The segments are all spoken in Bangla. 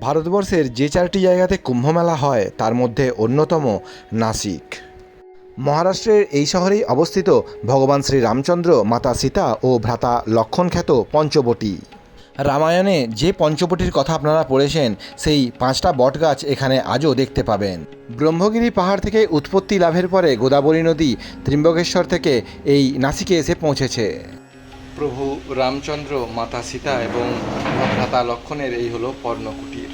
ভারতবর্ষের যে চারটি জায়গাতে কুম্ভমেলা হয়, তার মধ্যে অন্যতম নাসিক। মহারাষ্ট্রের এই শহরেই অবস্থিত ভগবান শ্রী রামচন্দ্র, মাতা সীতা ও ভ্রাতা লক্ষণ খ্যাত পঞ্চবটী। রামায়ণে যে পঞ্চবটির কথা আপনারা পড়েছেন, সেই পাঁচটা বটগাছ এখানে আজও দেখতে পাবেন। ব্রহ্মগিরি পাহাড় থেকে উৎপত্তি লাভের পরে গোদাবরী নদী ত্রিম্বকেশ্বর থেকে এই নাসিকে এসে পৌঁছেছে। প্রভু রামচন্দ্র, মাতা সীতা এবং ভ্রাতা লক্ষণের এই হলো পর্ণকুটির।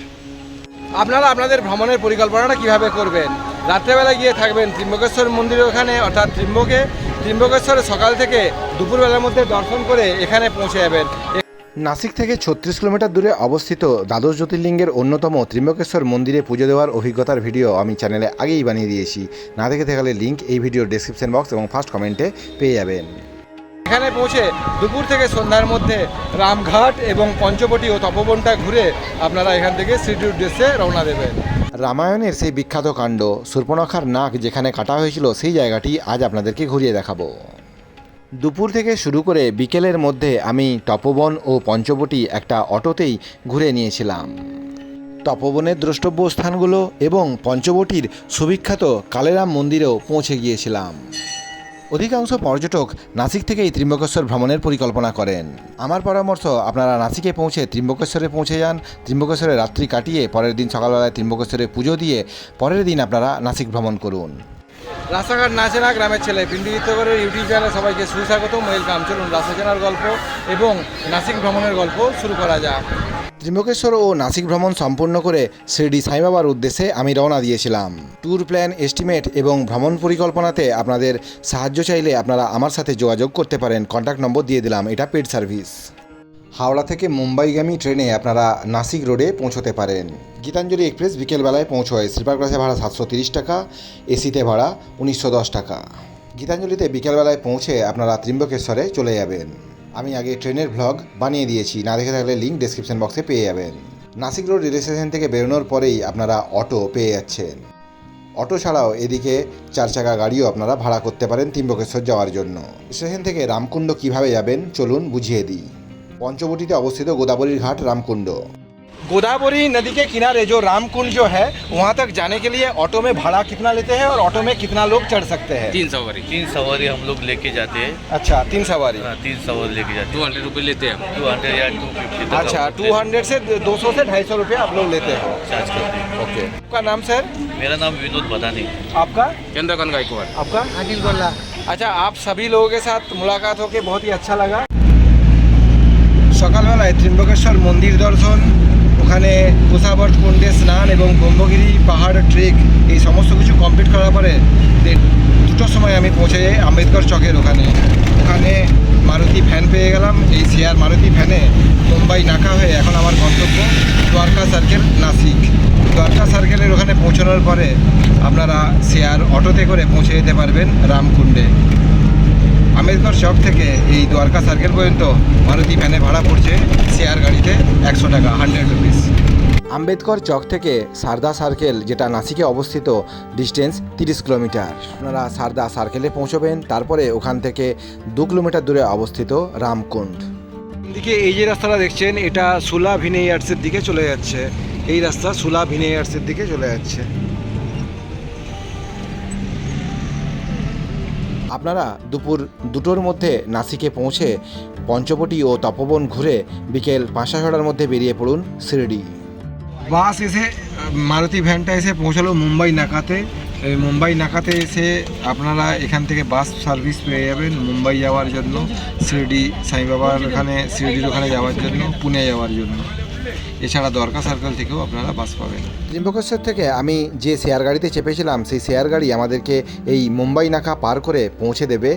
আপনারা আপনাদের ভ্রমণের পরিকল্পনাটা কীভাবে করবেন? রাত্রেবেলা গিয়ে থাকবেন ত্রিম্বকেশ্বর মন্দিরের ওখানে, অর্থাৎ ত্রিম্বকে ত্রিম্বকেশ্বরে সকাল থেকে দুপুরবেলার মধ্যে দর্শন করে এখানে পৌঁছে যাবেন। নাসিক থেকে ছত্রিশ কিলোমিটার দূরে অবস্থিত দ্বাদশ জ্যোতির্লিঙ্গের অন্যতম ত্রিম্বকেশ্বর মন্দিরে পুজো দেওয়ার অভিজ্ঞতার ভিডিও আমি চ্যানেলে আগেই বানিয়ে দিয়েছি। না দেখে থাকলে লিঙ্ক এই ভিডিওর ডেসক্রিপশন বক্স এবং ফার্স্ট কমেন্টে পেয়ে যাবেন। এখানে পৌঁছে দুপুর থেকে সন্ধ্যার মধ্যে রামঘাট এবং পঞ্চবটি ও তপবনটা ঘুরে আপনারা এখান থেকে সিটির উদ্দেশ্যে রওনা দেবেন। রামায়ণের সেই বিখ্যাত কাণ্ড সুর্পনখার নাক যেখানে কাটা হয়েছিল সেই জায়গাটি আজ আপনাদেরকে ঘুরিয়ে দেখাবো। দুপুর থেকে শুরু করে বিকেলের মধ্যে আমি তপবন ও পঞ্চবটি একটা অটোতেই ঘুরে নিয়েছিলাম। তপবনের দ্রষ্টব্য স্থানগুলো এবং পঞ্চবটির সুবিখ্যাত কালেরাম মন্দিরেও পৌঁছে গিয়েছিলাম। অধিকাংশ পর্যটক নাসিক থেকেই ত্রিম্বকেশ্বর ভ্রমণের পরিকল্পনা করেন। আমার পরামর্শ, আপনারা নাসিকে পৌঁছে ত্রিম্বকেশ্বরে পৌঁছে যান। ত্রিম্বকেশ্বরে রাত্রি কাটিয়ে পরের দিন সকালবেলায় ত্রিম্বকেশ্বরে পুজো দিয়ে পরের দিন আপনারা নাসিক ভ্রমণ করুন। রাস্তাঘাট না গ্রামের ছেলে। পিন্ডিগিত্তগরের ইউটিউব চ্যানেলে সবাইকে সুস্বাগতম। ওয়েলকাম। চলুন রাস্তাচেনার গল্প এবং নাসিক ভ্রমণের গল্প শুরু করা যাক। ত্রিম্বকেশ্বর ও নাসিক ভ্রমণ সম্পূর্ণ করে শিরডি সাইবাবার উদ্দেশ্যে আমি রওনা দিয়েছিলাম। ট্যুর প্ল্যান, এস্টিমেট এবং ভ্রমণ পরিকল্পনাতে আপনাদের সাহায্য চাইলে আপনারা আমার সাথে যোগাযোগ করতে পারেন। কন্ট্যাক্ট নম্বর দিয়ে দিলাম। এটা পেড সার্ভিস। হাওড়া থেকে মুম্বাইগামী ট্রেনে আপনারা নাসিক রোডে পৌঁছতে পারেন। গীতাঞ্জলি এক্সপ্রেস বিকেলবেলায় পৌঁছয়। স্লিপার ক্লাসে ভাড়া সাতশো তিরিশ টাকা, এসিতে ভাড়া উনিশশো দশ টাকা। গীতাঞ্জলিতে বিকেলবেলায় পৌঁছে আপনারা ত্রিম্বকেশ্বরে চলে যাবেন। আমি আগে ট্রেনের ভ্লগ বানিয়ে দিয়েছি, না দেখে থাকলে লিঙ্ক ডেসক্রিপশন বক্সে পেয়ে যাবেন। নাসিক রোড রেল স্টেশন থেকে বেরোনোর পরেই আপনারা অটো পেয়ে যাচ্ছেন। অটো ছাড়াও এদিকে চার চাকা গাড়িও আপনারা ভাড়া করতে পারেন ত্রিম্বকেশ্বর যাওয়ার জন্য। স্টেশন থেকে রামকুণ্ড কীভাবে যাবেন চলুন বুঝিয়ে দিই। पंचवटी अवस्थित गोदावरी घाट रामकुंड गोदावरी नदी के किनारे जो रामकुंड जो है वहाँ तक जाने के लिए ऑटो में भाड़ा कितना लेते हैं और ऑटो में कितना लोग चढ़ सकते हैं। तीन सवारी। तीन सवारी हम लोग लेके जाते हैं। अच्छा तीन सवारी। हाँ, तीन सवारी लेके जाते हैं। टू हंड्रेड रुपये लेते हैं टू हंड्रेड या टू फिफ्टी अच्छा टू हंड्रेड से दो सौ से ढाई सौ रुपये आप लोग लेते हैं। चार्ज करते हैं। ओके। आपका नाम सर? मेरा नाम विनोद बदानी आपका? चंद्रकांत गायकवाड़। आपका? अनिल गोल्ला। अच्छा आप सभी लोगों के साथ मुलाकात होके बहुत ही अच्छा लगा। সকালবেলায় ত্রিম্বকেশ্বর মন্দির দর্শন, ওখানে কুশাবর্ত কুণ্ডে স্নান এবং ব্রহ্মগিরি, পাহাড়, ট্রেক এই সমস্ত কিছু কমপ্লিট করার পরে দুটোর সময় আমি পৌঁছে যাই আম্বেদকর চকের ওখানে। ওখানে মারুতি ভ্যান পেয়ে গেলাম। এই শেয়ার মারুতি ভ্যানে মুম্বাই নাকা হয়ে এখন আমার গন্তব্য দ্বারকা সার্কেল নাসিক। দ্বারকা সার্কেলের ওখানে পৌঁছানোর পরে আপনারা শেয়ার অটোতে করে পৌঁছে যেতে পারবেন রামকুণ্ডে। আম্বেদকর চক থেকে এই দ্বারকা সার্কেল পর্যন্ত মারুতি ভ্যানে ভাড়া পড়ছে শেয়ার গাড়িতে একশো টাকা হান্ড্রেড রুপিস আম্বেদকর চক থেকে সারদা সার্কেল যেটা নাসিকে অবস্থিত ডিস্টেন্স তিরিশ কিলোমিটার। আপনারা সারদা সার্কেলে পৌঁছবেন তারপরে ওখান থেকে দু কিলোমিটার দূরে অবস্থিত রামকুণ্ড। দিকে এই যে রাস্তাটা দেখছেন এটা সুলা ভিনেয়ার্সের দিকে চলে যাচ্ছে। এই রাস্তা সুলা ভিনেয়ার্সের দিকে চলে যাচ্ছে। আপনারা দুপুর দুটোর মধ্যে নাসিকে পৌঁছে পঞ্চবটি ও তপবন ঘুরে বিকেল পাঁচটা ছটার মধ্যে বেরিয়ে পড়ুন শিরডি বাস এসে, মারুতি ভ্যানটা এসে পৌঁছালো মুম্বাই নাকাতে। মুম্বাই নাকাতে এসে আপনারা এখান থেকে বাস সার্ভিস পেয়ে যাবেন মুম্বাই যাওয়ার জন্য শিরডি সাইবাবার ওখানে শিরডির ওখানে যাওয়ার জন্য, পুনে যাওয়ার জন্য। এছাড়া দরকা সার্কেল থেকেও আপনারা বাস পাবেন। ত্রিম্বকেশ্বর থেকে আমি যে শেয়ার গাড়িতে চেপেছিলাম সেই শেয়ার গাড়ি আমাদেরকে এই মুম্বাই নাকা পার করে পৌঁছে দেবে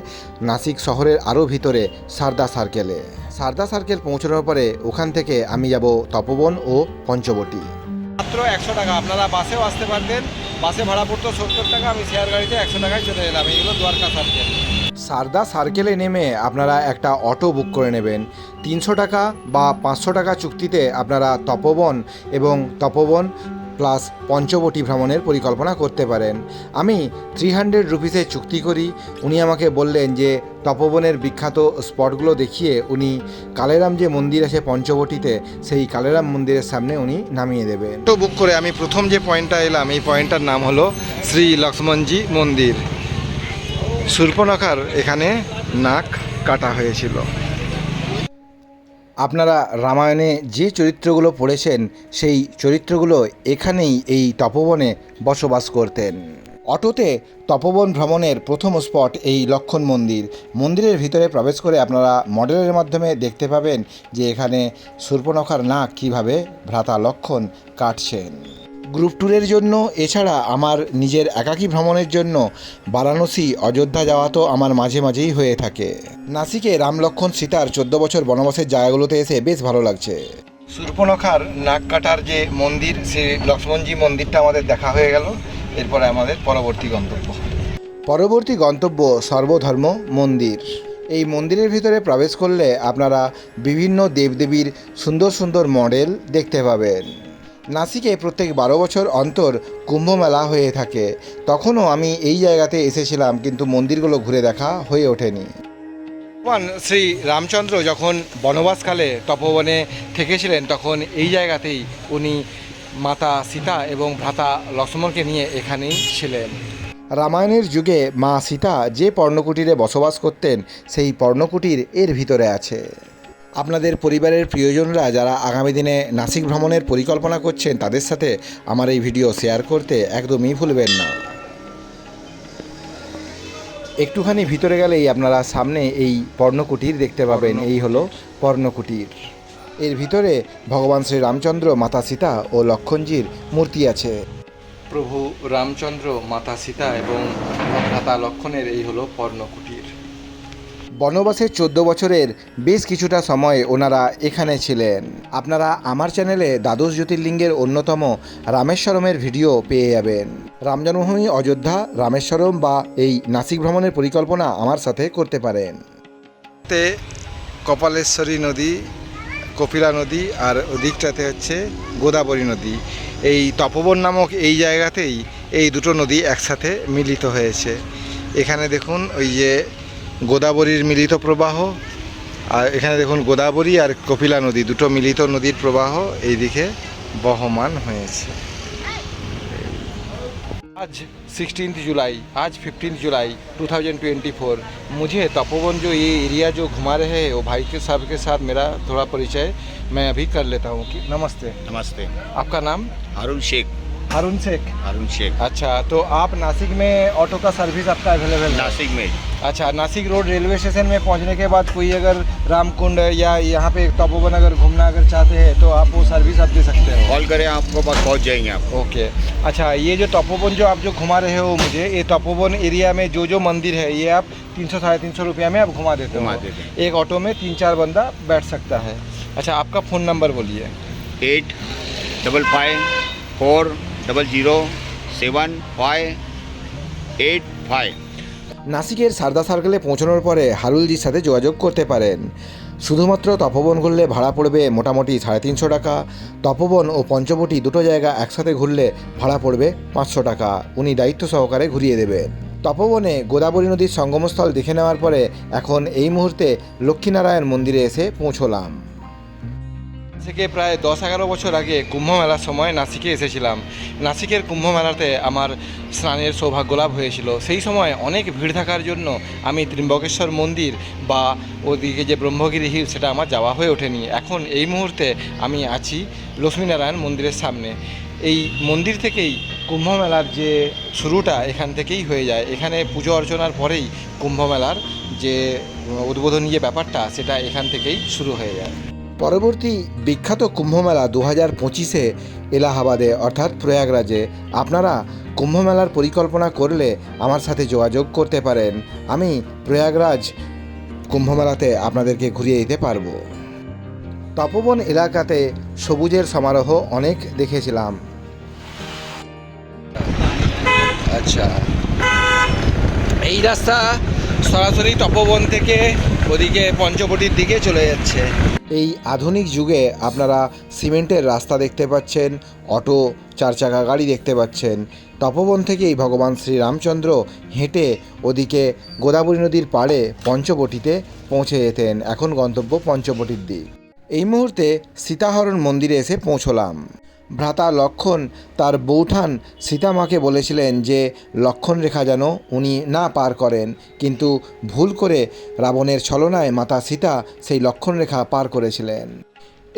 নাসিক শহরের আরও ভিতরে সারদা সার্কেলে। সারদা সার্কেল পৌঁছানোর পরে ওখান থেকে আমি যাব তপবন ও পঞ্চবটি। মাত্র একশো টাকা আপনারা বাসেও আসতে পারতেন। বাসে ভাড়া পড়তো সত্তর টাকা আমি শেয়ার গাড়িতে একশো টাকায় চলে এলাম। এইগুলো দ্বারকা সার্কেল। সারদা সার্কেলে নেমে আপনারা একটা অটো বুক করে নেবেন। তিনশো টাকা বা পাঁচশো টাকা চুক্তিতে আপনারা তপবন এবং তপবন প্লাস পঞ্চবটি ভ্রমণের পরিকল্পনা করতে পারেন। আমি থ্রি হান্ড্রেড রুপিসে চুক্তি করি। উনি আমাকে বললেন যে, তপবনের বিখ্যাত স্পটগুলো দেখিয়ে উনি কালেরাম যে মন্দির আছে পঞ্চবটিতে, সেই কালেরাম মন্দিরের সামনে উনি নামিয়ে দেবেন। তো বুক করে আমি প্রথম যে পয়েন্টটা এলাম, এই পয়েন্টটার নাম হলো শ্রী লক্ষ্মণজি মন্দির। সূর্পনখার এখানে নাক কাটা হয়েছিল। আপনারা রামায়ণে যে চরিত্রগুলো পড়েছেন, সেই চরিত্রগুলো এখানেই এই তপবনে বসবাস করতেন। অটোতে তপবন ভ্রমণের প্রথম স্পট এই লক্ষণ মন্দির। মন্দিরের ভিতরে প্রবেশ করে আপনারা মডেলের মাধ্যমে দেখতে পাবেন যে এখানে সূর্পনখার নাক কীভাবে ভ্রাতা লক্ষণ কাটছেন। গ্রুপ ট্যুরের জন্য এছাড়া আমার নিজের একাকী ভ্রমণের জন্য বারাণসী অযোধ্যা যাওয়া তো আমার মাঝে মাঝেই হয়ে থাকে। নাসিকে রামলক্ষণ সীতার চোদ্দ বছর বনবাসের জায়গাগুলোতে এসে বেশ ভালো লাগছে। সূর্পনখার নাক কাটার যে মন্দির সেই লক্ষ্মণজি মন্দিরটা আমাদের দেখা হয়ে গেল। এরপরে আমাদের পরবর্তী গন্তব্য। পরবর্তী গন্তব্য সর্বধর্ম মন্দির। এই মন্দিরের ভিতরে প্রবেশ করলে আপনারা বিভিন্ন দেবদেবীর সুন্দর সুন্দর মডেল দেখতে পাবেন। নাসিকে প্রত্যেক বারো বছর অন্তর কুম্ভমেলা হয়ে থাকে। তখনও আমি এই জায়গাতে এসেছিলাম কিন্তু মন্দিরগুলো ঘুরে দেখা হয়ে ওঠেনি। ভগবান শ্রী রামচন্দ্র যখন বনবাসকালে তপবনে থেকেছিলেন তখন এই জায়গাতেই উনি মাতা সীতা এবং ভ্রাতা লক্ষ্মণকে নিয়ে এখানেই ছিলেন। রামায়ণের যুগে মা সীতা যে পর্ণকুটিরে বসবাস করতেন সেই পর্ণকুটির এর ভিতরে আছে। আপনাদের পরিবারের প্রিয়জনরা যারা আগামী দিনে নাসিক ভ্রমণের পরিকল্পনা করছেন, তাদের সাথে আমার এই ভিডিও শেয়ার করতে একদমই ভুলবেন না। একটুখানি ভিতরে গেলেই আপনারা সামনে এই পর্ণকুটির দেখতে পাবেন। এই হলো পর্ণকুটির। এর ভিতরে ভগবান শ্রী রামচন্দ্র মাতা সীতা ও লক্ষণজির মূর্তি আছে। প্রভু রামচন্দ্র মাতা সীতা এবং ভ্রাতা লক্ষণের এই হলো পর্ণকুটির। বনবাসের চোদ্দ বছরের বেশ কিছুটা সময় ওনারা এখানে ছিলেন। আপনারা আমার চ্যানেলে দ্বাদশ জ্যোতির্লিঙ্গের অন্যতম রামেশ্বরমের ভিডিও পেয়ে যাবেন। রাম জন্মভূমি অযোধ্যা, রামেশ্বরম বা এই নাসিক ভ্রমণের পরিকল্পনা আমার সাথে করতে পারেন। কপালেশ্বরী নদী, কপিলা নদী আর ওদিকটাতে হচ্ছে গোদাবরী নদী। এই তপবন নামক এই জায়গাতেই এই দুটো নদী একসাথে মিলিত হয়েছে। এখানে দেখুন ওই যে গোদাবরীর মিলিত প্রবাহ আর এখানে দেখুন গোদাবরী আর কপিলা নদী দুটো মিলিত নদীর প্রবাহ এইদিকে বহমান হয়েছে आज सिक्सटीन जुलाई आज फिफ्टीन जुलाई 2024 मुझे तपोवन जो ये एरिया जो घुमा रहे हैं वो भाई के साहब के साथ मेरा थोड़ा परिचय मैं अभी कर लेता हूँ कि नमस्ते नमस्ते आपका नाम हारून शेख हारून शेख। हारून शेख। अच्छा तो आप नासिक में ऑटो का सर्विस आपका अवेलेबल है? नासिक में। अच्छा नासिक रोड रेलवे स्टेशन में पहुँचने के बाद कोई अगर रामकुंड या यहाँ पे तपोवन अगर घूमना अगर चाहते हैं तो आप वो सर्विस आप दे सकते हो। कॉल करें आपको पास पहुँच जाएँगे आप। ओके। अच्छा ये जो तपोवन जो आप जो घुमा रहे हो मुझे ये तपोवन एरिया में जो जो मंदिर है ये आप तीन सौ साढ़े तीन सौ रुपया में आप घुमा देते हो। हैं। एक ऑटो में तीन चार बंदा बैठ सकता है। अच्छा आपका फ़ोन नंबर बोलिए। Eight double five four double zero seven five eight five নাসিকের Sarada সার্কেলে পৌঁছানোর পরে হারুলজির সাথে যোগাযোগ করতে পারেন। শুধুমাত্র তপবন ঘুরলে ভাড়া পড়বে মোটামুটি সাড়ে তিনশো টাকা। তপবন ও পঞ্চবটি দুটো জায়গা একসাথে ঘুরলে ভাড়া পড়বে পাঁচশো টাকা। উনি দায়িত্ব সহকারে ঘুরিয়ে দেবে তপবনে গোদাবরী নদীর সঙ্গমস্থল দেখে নেওয়ার পরে এখন এই মুহূর্তে লক্ষ্মীনারায়ণ মন্দিরে এসে পৌঁছলাম। থেকে প্রায় দশ এগারো বছর আগে কুম্ভ মেলার সময় নাসিকে এসেছিলাম। নাসিকের কুম্ভ মেলাতে আমার স্নানের সৌভাগ্য লাভ হয়েছিল। সেই সময় অনেক ভিড় থাকার জন্য আমি ত্রিম্বকেশ্বর মন্দির বা ওদিকে যে ব্রহ্মগিরি হিল, সেটা আমার যাওয়া হয়ে ওঠেনি। এখন এই মুহূর্তে আমি আছি লক্ষ্মীনারায়ণ মন্দিরের সামনে। এই মন্দির থেকেই কুম্ভ মেলার যে শুরুটা এখান থেকেই হয়ে যায়। এখানে পুজো অর্চনার পরেই কুম্ভ মেলার যে উদ্বোধনী যে ব্যাপারটা, সেটা এখান থেকেই শুরু হয়ে যায়। পরবর্তী বিখ্যাত কুম্ভমেলা দু হাজার পঁচিশে এলাহাবাদে, অর্থাৎ প্রয়াগরাজে। আপনারা কুম্ভমেলার পরিকল্পনা করলে আমার সাথে যোগাযোগ করতে পারেন। আমি প্রয়াগরাজ কুম্ভমেলাতে আপনাদেরকে ঘুরিয়ে দিতে পারব। তপবন এলাকাতে সবুজের সমারোহ অনেক দেখেছিলাম। আচ্ছা। এই রাস্তা সরাসরি তপবন থেকে ওদিকে পঞ্চবটির দিকে চলে যাচ্ছে। এই আধুনিক যুগে আপনারা সিমেন্টের রাস্তা দেখতে পাচ্ছেন, অটো চার চাকা গাড়ি দেখতে পাচ্ছেন। তপবন থেকেই ভগবান শ্রীরামচন্দ্র হেঁটে ওদিকে গোদাবরী নদীর পাড়ে পঞ্চবটিতে পৌঁছে যেতেন। এখন গন্তব্য পঞ্চবটির দিক। এই মুহূর্তে সীতাহরণ মন্দিরে এসে পৌঁছলাম। ভ্রাতা লক্ষণ তার বৌঠান সীতামাকে বলেছিলেন যে, লক্ষণ রেখা যেন উনি না পার করেন। কিন্তু ভুল করে রাবণের ছলনায় মাতা সীতা সেই লক্ষণ রেখা পার করেছিলেন।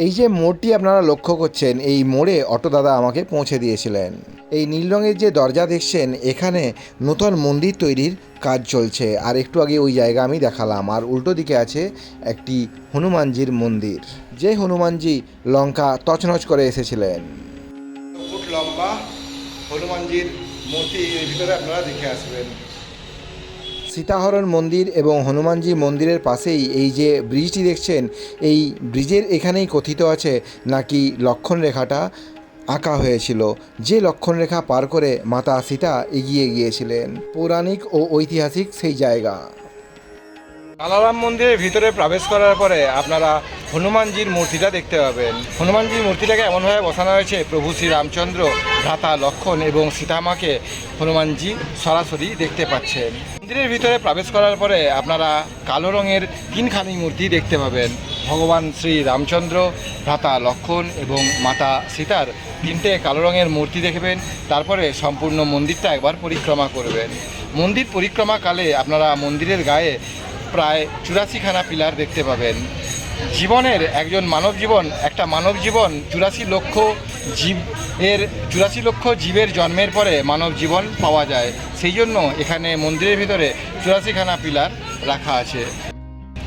এই যে মোড়টি আপনারা লক্ষ্য করছেন, এই মোড়ে অটো দাদা আমাকে পৌঁছে দিয়েছিলেন। এই নীল রঙের যে দরজা দেখছেন, এখানে নতুন মন্দির তৈরির কাজ চলছে। আর একটু আগে ওই জায়গা আমি দেখালাম, আর উল্টো দিকে আছে একটি হনুমানজির মন্দির। যে হনুমানজি লঙ্কা তছনছ করে এসেছিলেন। লম্বা হনুমানজির মূর্তি এর ভিতরে আপনারা দেখে আসবেন। সীতাহরণ মন্দির এবং হনুমানজি মন্দিরের পাশেই এই যে ব্রিজটি দেখছেন, এই ব্রিজের এখানেই কথিত আছে নাকি লক্ষণ রেখাটা আঁকা হয়েছিল। যে লক্ষণ রেখা পার করে মাতা সীতা এগিয়ে গিয়েছিলেন। পৌরাণিক ও ঐতিহাসিক সেই জায়গা। কালারাম মন্দিরের ভিতরে প্রবেশ করার পরে আপনারা হনুমানজির মূর্তিটা দেখতে পাবেন। হনুমানজির মূর্তিটাকে এমনভাবে বসানো হয়েছে, প্রভু শ্রী রামচন্দ্র ভ্রাতা লক্ষণ এবং সীতামাকে হনুমানজি সরাসরি দেখতে পাচ্ছেন। মন্দিরের ভিতরে প্রবেশ করার পরে আপনারা কালো রঙের তিনখানি মূর্তি দেখতে পাবেন। ভগবান শ্রী রামচন্দ্র, ভ্রাতা লক্ষণ এবং মাতা সীতার তিনটে কালো রঙের মূর্তি দেখবেন, তারপরে সম্পূর্ণ মন্দিরটা একবার পরিক্রমা করবেন। মন্দির পরিক্রমাকালে আপনারা মন্দিরের গায়ে প্রায় চুরাশিখানা পিলার দেখতে পাবেন। জীবনের একজন মানব জীবন, একটা মানব জীবন, চুরাশি লক্ষ জীব এর চুরাশি লক্ষ জীবের জন্মের পরে মানব জীবন পাওয়া যায়। সেই জন্য এখানে মন্দিরের ভিতরে চুরাশিখানা পিলার রাখা আছে।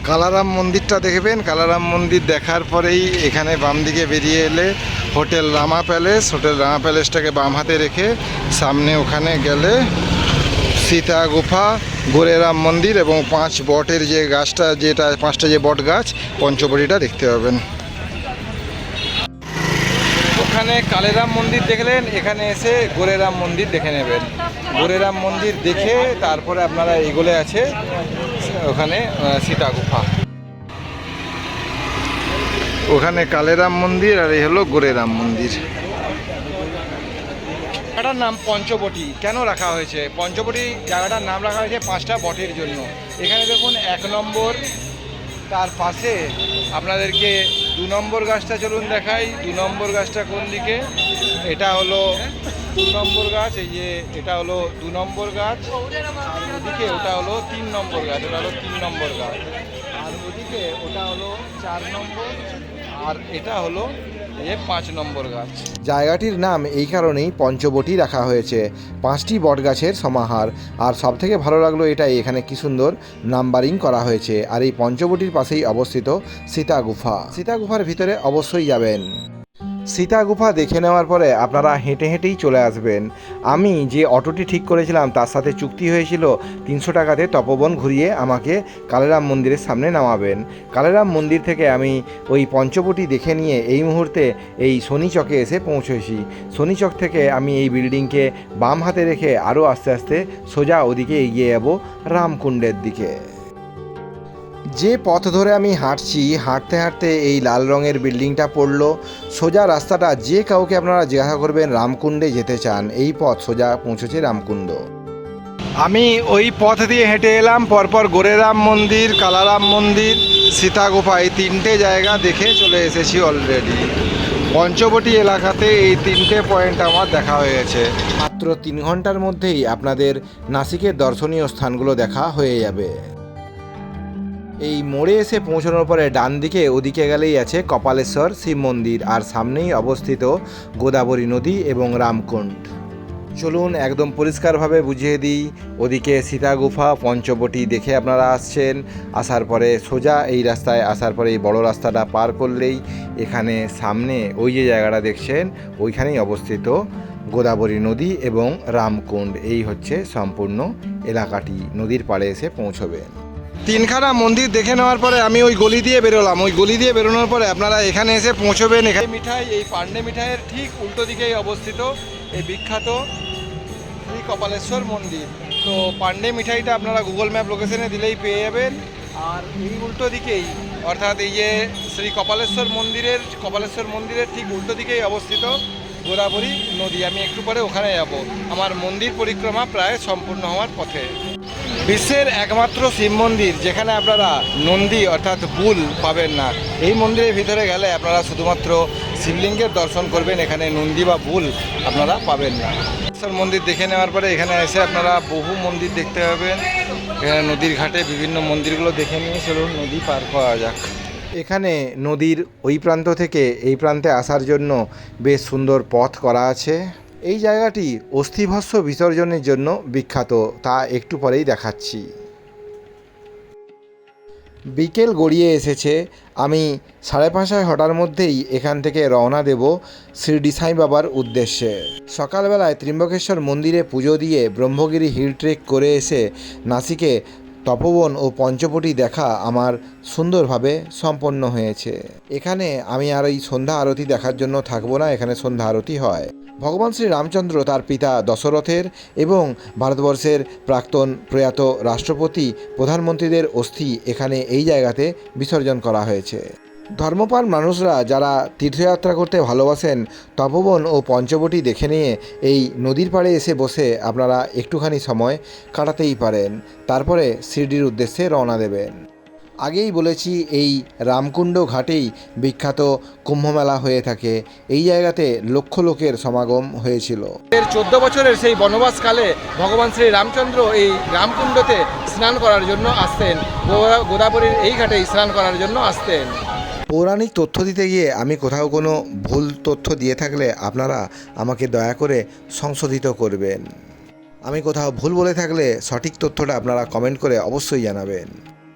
কালারাম মন্দিরটা দেখবেন? কালারাম মন্দির দেখার পরেই এখানে বাম দিকে বেরিয়ে এলে hotel Rama palace. Hotel Rama প্যালেসটাকে বাম হাতে রেখে সামনে ওখানে গেলে সীতা গুফা গোরেরাম মন্দির এবং পাঁচ বটের যে গাছটা, যেটা, পাঁচটা যে বট গাছ, পঞ্চবটিটা দেখতে পাবেন। ওখানে কালেরাম মন্দির দেখলেন, এখানে এসে গোরেরাম মন্দির দেখে নেবেন। গোরেরাম মন্দির দেখে তারপরে আপনারা এগোলে আছে, ওখানে সীতা গুফা। ওখানে কালেরাম মন্দির আর এই হলো গোরেরাম মন্দির। জায়গাটার নাম পঞ্চবটি। কেন রাখা হয়েছে? পঞ্চবটি জায়গাটার নাম রাখা হয়েছে পাঁচটা বটের জন্য। এখানে দেখুন, এক নম্বর, তার পাশে আপনাদেরকে দু নম্বর গাছটা চলুন দেখাই। দু নম্বর গাছটা কোন দিকে? এটা হলো দু নম্বর গাছ, এই যে এটা হলো দু নম্বর গাছ। আর ওদিকে ওটা হলো তিন নম্বর গাছ, ওটা হলো তিন নম্বর গাছ। আর ওদিকে ওটা হলো চার নম্বর। আর এটা হলো জায়গাটির নাম এই কারণেই পঞ্চবটি রাখা হয়েছে। পাঁচটি বটগাছের সমাহার। আর সব থেকে ভালো লাগল এটাই, এখানে কি সুন্দর নাম্বারিং করা হয়েছে। আর এই পঞ্চবটির পাশেই অবস্থিত সীতা গুফা সীতা গুফার ভিতরে অবশ্যই যাবেন। সীতা গুফা দেখে নেওয়ার পরে আপনারা হেঁটে হেঁটেই চলে আসবেন। আমি যে অটোটি ঠিক করেছিলাম, তার সাথে চুক্তি হয়েছিল তিনশো টাকাতে তপবন ঘুরিয়ে আমাকে কালেরাম মন্দিরের সামনে নামাবেন। কালেরাম মন্দির থেকে আমি ওই পঞ্চবটি দেখে নিয়ে এই মুহূর্তে এই শনিচকে এসে পৌঁছেছি। শনিচক থেকে আমি এই বিল্ডিংকে বাম হাতে রেখে আরও আস্তে আস্তে সোজা ওদিকে এগিয়ে যাব রামকুণ্ডের দিকে। যে পথ ধরে আমি হাঁটছি হাঁটতে হাঁটতে এই লাল রঙের বিল্ডিংটা পড়ল। সোজা রাস্তাটা যে কাউকে আপনারা জিজ্ঞাসা করবেন রামকুণ্ডে যেতে চান এই পথ সোজা পৌঁছেছে রামকুণ্ড। আমি ওই পথ দিয়ে হেঁটে এলাম পরপর গোরেরাম মন্দির কালারাম মন্দির সীতাগুফা এই তিনটে জায়গা দেখে চলে এসেছি অলরেডি পঞ্চবটি এলাকাতে এই তিনটে পয়েন্ট আমার দেখা হয়েছে। মাত্র তিন ঘণ্টার মধ্যেই আপনাদের নাসিকের দর্শনীয় স্থানগুলো দেখা হয়ে যাবে। এই মোড়ে এসে পৌঁছানোর পরে ডান দিকে ওদিকে গেলেই আছে কপালেশ্বর, শিব মন্দির আর সামনেই অবস্থিত গোদাবরী নদী এবং রামকুণ্ড। চলুন একদম পরিষ্কারভাবে বুঝিয়ে দিই, ওদিকে সীতা গুফা, পঞ্চবটি দেখে আপনারা আসছেন। আসার পরে সোজা এই রাস্তায় আসার পরে এই বড় রাস্তাটা পার করলেই এখানে সামনে ওই যে জায়গাটা দেখছেন, ওইখানেই অবস্থিত গোদাবরী নদী এবং রামকুণ্ড। এই হচ্ছে সম্পূর্ণ এলাকাটি। নদীর পাড়ে এসে পৌঁছবেন। তিনখানা মন্দির দেখে নেওয়ার পরে আমি ওই গলি দিয়ে বেরোলাম। ওই গলি দিয়ে বেরোনোর পরে আপনারা এখানে এসে পৌঁছবেন। এখানে মিঠাই, এই পান্ডে মিঠাইয়ের ঠিক উল্টো দিকেই অবস্থিত। এই বিখ্যাত শ্রী কপালেশ্বর মন্দির। তো পান্ডে মিঠাইটা আপনারা গুগল ম্যাপ লোকেশনে দিলেই পেয়ে যাবেন। আর এই উল্টো দিকেই, অর্থাৎ এই যে শ্রী কপালেশ্বর মন্দিরের কপালেশ্বর মন্দিরের ঠিক উল্টো দিকেই অবস্থিত গোদাবরী নদী। আমি একটু পরে ওখানে যাব। আমার মন্দির পরিক্রমা প্রায় সম্পূর্ণ হওয়ার পথে। বিশ্বের একমাত্র শিব মন্দির, যেখানে আপনারা নন্দী অর্থাৎ বুল পাবেন না। এই মন্দিরের ভিতরে গেলে আপনারা শুধুমাত্র শিবলিঙ্গের দর্শন করবেন, এখানে নন্দী বা বুল আপনারা পাবেন না। মন্দির দেখে নেওয়ার পরে এখানে এসে আপনারা বহু মন্দির দেখতে পাবেন। এখানে নদীর ঘাটে বিভিন্ন মন্দিরগুলো দেখে নিয়ে চলুন, নদী পার করা যাক। এখানে নদীর ওই প্রান্ত থেকে এই প্রান্তে আসার জন্য বেশ সুন্দর পথ করা আছে। এই জায়গাটি অস্থিভস্য বিসর্জনের জন্য বিখ্যাত, তা একটু পরেই দেখাচ্ছি। বিকেল গড়িয়ে এসেছে। আমি সাড়ে পাঁচটায় হটার মধ্যেই এখান থেকে রওনা দেব শিরডি সাই বাবার উদ্দেশ্যে। সকালবেলায় ত্রিম্বকেশ্বর মন্দিরে পুজো দিয়ে ব্রহ্মগিরি হিল ট্রেক করে এসে নাসিকে তপবন ও পঞ্চবটি দেখা আমার সুন্দরভাবে সম্পন্ন হয়েছে। এখানে আমি আর এই সন্ধ্যা আরতি দেখার জন্য থাকব না, এখানে সন্ধ্যা আরতি হয়। ভগবান শ্রী রামচন্দ্র তার পিতা দশরথের এবং ভারতবর্ষের প্রাক্তন প্রয়াত রাষ্ট্রপতি প্রধানমন্ত্রীদের অস্থি এখানে এই জায়গাতে বিসর্জন করা হয়েছে। ধর্মপাল মানুষরা যারা তীর্থযাত্রা করতে ভালোবাসেন, তপবন ও পঞ্চবটি দেখে নিয়ে এই নদীর পাড়ে এসে বসে আপনারা একটুখানি সময় কাটাতেই পারেন। তারপরে শিরডির উদ্দেশ্যে রওনা দেবেন। আগেই বলেছি এই রামকুণ্ড ঘাটেই বিখ্যাত কুম্ভমেলা হয়ে থাকে। এই জায়গাতে লক্ষ লোকের সমাগম হয়েছিল। এর চোদ্দ বছরের সেই বনবাসকালে ভগবান শ্রী রামচন্দ্র এই রামকুণ্ডতে স্নান করার জন্য আসতেন। গোদাবরীর এই ঘাটে স্নান করার জন্য আসতেন। পৌরাণিক তথ্য দিতে গিয়ে আমি কোথাও কোনো ভুল তথ্য দিয়ে থাকলে আপনারা আমাকে দয়া করে সংশোধিত করবেন। আমি কোথাও ভুল বলে থাকলে সঠিক তথ্যটা আপনারা কমেন্ট করে অবশ্যই জানাবেন।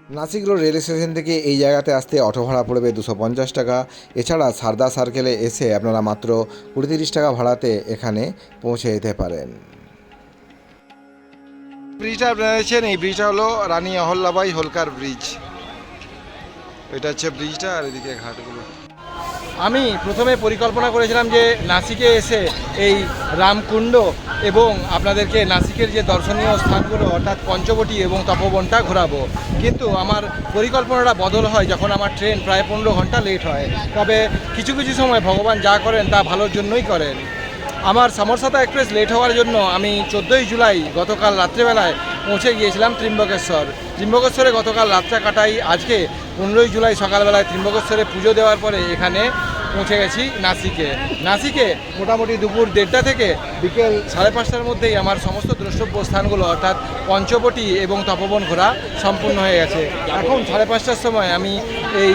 নাসিক রোড রেল স্টেশন থেকে এই জায়গাতে আসতে অটো ভাড়া পড়বে দুশো পঞ্চাশ টাকা। এছাড়া সারদা সার্কেলে এসে আপনারা মাত্র কুড়ি তিরিশ টাকা ভাড়াতে এখানে পৌঁছে যেতে পারেন। ব্রিজটা আপনারা দেখছেন? এই ব্রিজটা হলো রানী অহল্লাবাই হোলকার ব্রিজ। এটা হচ্ছে ব্রিজটা আর এদিকে ঘাটগুলো। আমি প্রথমে পরিকল্পনা করেছিলাম যে নাসিকে এসে এই রামকুণ্ড এবং আপনাদেরকে নাসিকের যে দর্শনীয় স্থানগুলো, অর্থাৎ পঞ্চবটি এবং তপবনটা ঘোরাবো। কিন্তু আমার পরিকল্পনাটা বদল হয় যখন আমার ট্রেন প্রায় পনেরো ঘণ্টা লেট হয়। তবে কিছু কিছু সময় ভগবান যা করেন তা ভালোর জন্যই করেন। আমার সমরসাতা এক্সপ্রেস লেট হওয়ার জন্য আমি চোদ্দোই জুলাই গতকাল রাত্রেবেলায় পৌঁছে গিয়েছিলাম ত্রিম্বকেশ্বর। ত্রিম্বকেশ্বরে গতকাল রাতটা কাটাই। আজকে পনেরোই জুলাই সকালবেলায় ত্রিম্বকেশ্বরে পুজো দেওয়ার পরে এখানে পৌঁছে গেছি নাসিকে। নাসিকে মোটামুটি দুপুর দেড়টা থেকে বিকেল সাড়ে পাঁচটার মধ্যেই আমার সমস্ত দ্রষ্টব্য স্থানগুলো অর্থাৎ পঞ্চবটি এবং তপবন ঘোরা সম্পূর্ণ হয়ে গেছে। এখন সাড়ে পাঁচটার সময় আমি এই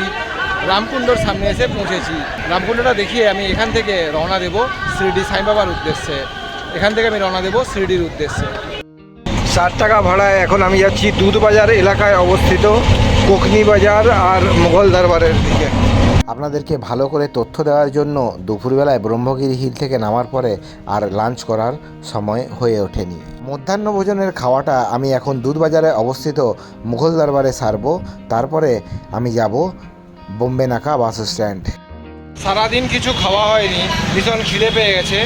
রামকুণ্ডর সামনে এসে পৌঁছেছি। রামকুণ্ডটা দেখিয়ে আমি এখান থেকে রওনা দেব শিরডি সাই বাবার উদ্দেশ্যে। এখান থেকে আমি রওনা দেব শিরডির উদ্দেশ্যে। ষাট টাকা ভাড়ায় এখন আমি যাচ্ছি দুধবাজার এলাকায় অবস্থিত। কোকনি বাজার আর মোগল দরবারের দিকে। আপনাদেরকে ভালো করে তথ্য দেওয়ার জন্য দুপুরবেলায় ব্রহ্মগিরি হিল থেকে নামার পরে আর লাঞ্চ করার সময় হয়ে ওঠেনি। মধ্যাহ্ন ভোজনের খাওয়াটা আমি এখন দুধবাজারে অবস্থিত মুঘল দরবারে সারবো তারপরে আমি যাব বোম্বে নাকা বাস স্ট্যান্ড। সারাদিন কিছু খাওয়া হয়নি ভীষণ খিদে পেয়ে গেছে।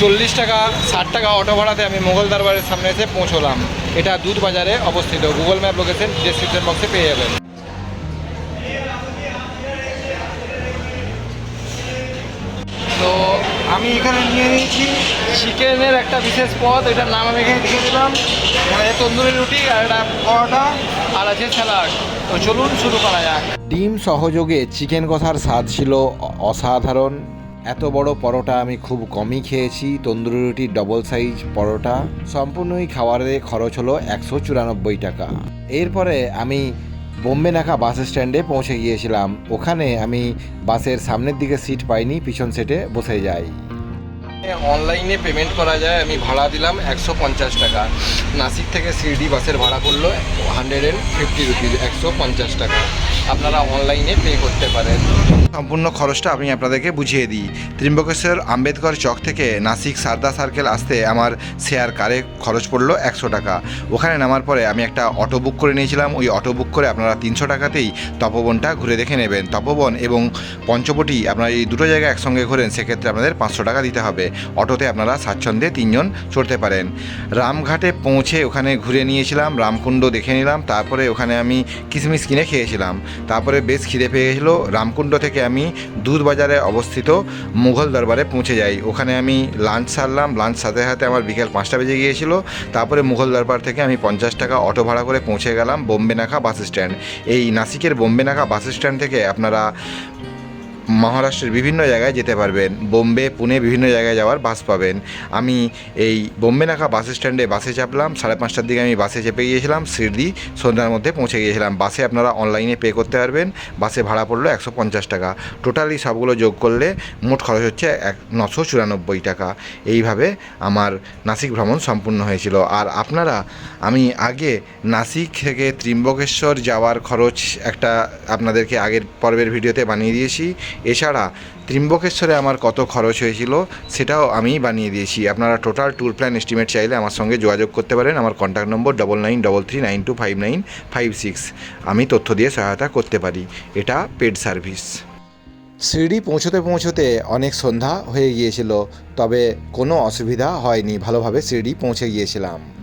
চল্লিশ টাকা ষাট টাকা অটো ভাড়াতে আমি মুঘল দরবারের সামনে এসে পৌঁছলাম। এটা দুধ বাজারে অবস্থিত গুগল ম্যাপ লোকেশন ডিসক্রিপশন বক্সে পেয়ে যাবেন। তো আমি এখানে নিয়ে নিয়েছি চিকেনের একটা বিশেষ পদ, এটার নাম আমি এখানে লিখে দিলাম। মানে তন্দুরি রুটি আর একটা পরোটা আর আছে স্যালাড। তো চলুন শুরু করা যাক। ডিম সহযোগে চিকেন কষার স্বাদ ছিল অসাধারণ। এত বড় পরোটা আমি খুব কমই খেয়েছি, তন্দুরি রুটির ডবল সাইজ পরোটা। সম্পূর্ণই খাবারে খরচ হলো একশো চুরানব্বই টাকা। এরপরে আমি বোম্বে নাকা বাস স্ট্যান্ডে পৌঁছে গিয়েছিলাম। ওখানে আমি বাসের সামনের দিকে সিট পাইনি, পিছন সেটে বসে যাই। অনলাইনে পেমেন্ট করা যায়, আমি ভাড়া দিলাম একশো পঞ্চাশ টাকা। নাসিক থেকে শিরডি বাসের ভাড়া করল হান্ড্রেড অ্যান্ড ফিফটি রুপিজ একশো পঞ্চাশ টাকা। আপনারা অনলাইনে পে করতে পারেন। সম্পূর্ণ খরচটা আমি আপনাদেরকে বুঝিয়ে দিই। ত্রিম্বকেশ্বর আম্বেদকর চক থেকে নাসিক সারদা সার্কেল আসতে আমার শেয়ার কারে খরচ পড়ল একশো টাকা। ওখানে নামার পরে আমি একটা অটো বুক করে নিয়েছিলাম। ওই অটো বুক করে আপনারা তিনশো টাকাতেই তপবনটা ঘুরে দেখে নেবেন। তপবন এবং পঞ্চবটি আপনারা এই দুটো জায়গায় একসঙ্গে ঘোরেন, সেক্ষেত্রে আপনাদের পাঁচশো টাকা দিতে হবে। অটোতে আপনারা স্বাচ্ছন্দ্যে তিনজন চড়তে পারেন। রামঘাটে পৌঁছে ওখানে ঘুরে নিয়েছিলাম, রামকুণ্ড দেখে নিলাম, তারপরে ওখানে আমি কিশমিশ কিনে খেয়েছিলাম। তারপরে বেশ খিদে পেয়ে গেছিল। রামকুণ্ড থেকে আমি দুধ বাজারে অবস্থিত মুঘল দরবারে পৌঁছে যাই। ওখানে আমি লাঞ্চ সারলাম। লাঞ্চ সাথে সাথে আমার বিকেল পাঁচটা বেজে গিয়েছিল। তারপরে মুঘল দরবার থেকে আমি পঞ্চাশ টাকা অটো ভাড়া করে পৌঁছে গেলাম বোম্বে নাখা বাস স্ট্যান্ড। এই নাসিকের বোম্বে নাখা বাস স্ট্যান্ড থেকে আপনারা মহারাষ্ট্রের বিভিন্ন জায়গায় যেতে পারবেন। বোম্বে, পুনে বিভিন্ন জায়গায় যাওয়ার বাস পাবেন। আমি এই বোম্বে নাকা বাস স্ট্যান্ডে বাসে চাপলাম। সাড়ে পাঁচটার দিকে আমি বাসে চেপে গিয়েছিলাম। সিরদি সন্ধ্যার মধ্যে পৌঁছে গিয়েছিলাম। বাসে আপনারা অনলাইনে পে করতে পারবেন। বাসে ভাড়া পড়ল একশো পঞ্চাশ টাকা। টোটালি সবগুলো যোগ করলে মোট খরচ হচ্ছে এক নশো চুরানব্বই টাকা। এইভাবে আমার নাসিক ভ্রমণ সম্পূর্ণ হয়েছিল। আর আপনারা, আমি আগে নাসিক থেকে ত্রিম্বকেশ্বর যাওয়ার খরচ একটা আপনাদেরকে আগের পর্বের ভিডিওতে বানিয়ে দিয়েছি। এছাড়া ত্রিম্বকেশ্বরে আমার কত খরচ হয়েছিল সেটাও আমি বানিয়ে দিয়েছি। আপনারা টোটাল ট্যুর প্ল্যান এস্টিমেট চাইলে আমার সঙ্গে যোগাযোগ করতে পারেন। আমার contact number double nine double three nine two five nine five six আমি তথ্য দিয়ে সহায়তা করতে পারি। এটা পেড সার্ভিস শিরডি পৌঁছতে পৌঁছতে অনেক সন্ধ্যা হয়ে গিয়েছিল, তবে কোনো অসুবিধা হয়নি। ভালোভাবে শিরডি পৌঁছে গিয়েছিলাম।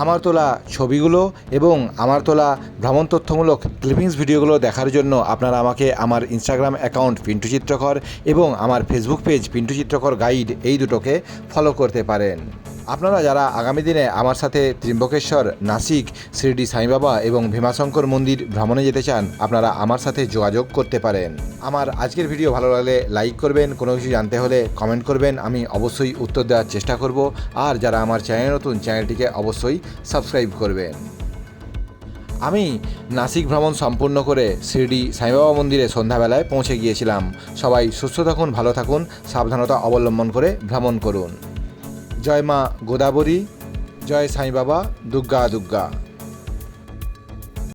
আমার তোলা ছবিগুলো এবং আমার তোলা ভ্রমণ তথ্যমূলক ক্লিপিংস ভিডিওগুলো দেখার জন্য আপনারা আমাকে আমার ইনস্টাগ্রাম অ্যাকাউন্ট পিন্টু চিত্রকর এবং আমার ফেসবুক পেজ পিন্টু চিত্রকর গাইড এই দুটোকে ফলো করতে পারেন। আপনারা যারা আগামী দিনে আমার সাথে ত্রিম্বকেশ্বর, নাসিক, শিরডি সাইবাবা এবং ভীমাশঙ্কর মন্দির ভ্রমণে যেতে চান, আপনারা আমার সাথে যোগাযোগ করতে পারেন। আমার আজকের ভিডিও ভালো লাগলে লাইক করবেন, কোনো কিছু জানতে হলে কমেন্ট করবেন, আমি অবশ্যই উত্তর দেওয়ার চেষ্টা করব। আর যারা আমার চ্যানেল নতুন, চ্যানেলটিকে অবশ্যই সাবস্ক্রাইব করবেন। আমি নাসিক ভ্রমণ সম্পূর্ণ করে শিরডি সাইবাবা মন্দিরে সন্ধ্যাবেলায় পৌঁছে গিয়েছিলাম। সবাই সুস্থ থাকুন, ভালো থাকুন, সাবধানতা অবলম্বন করে ভ্রমণ করুন। জয় মা গোদাবরী জয় সাই বাবা দুর্গা দুর্গা।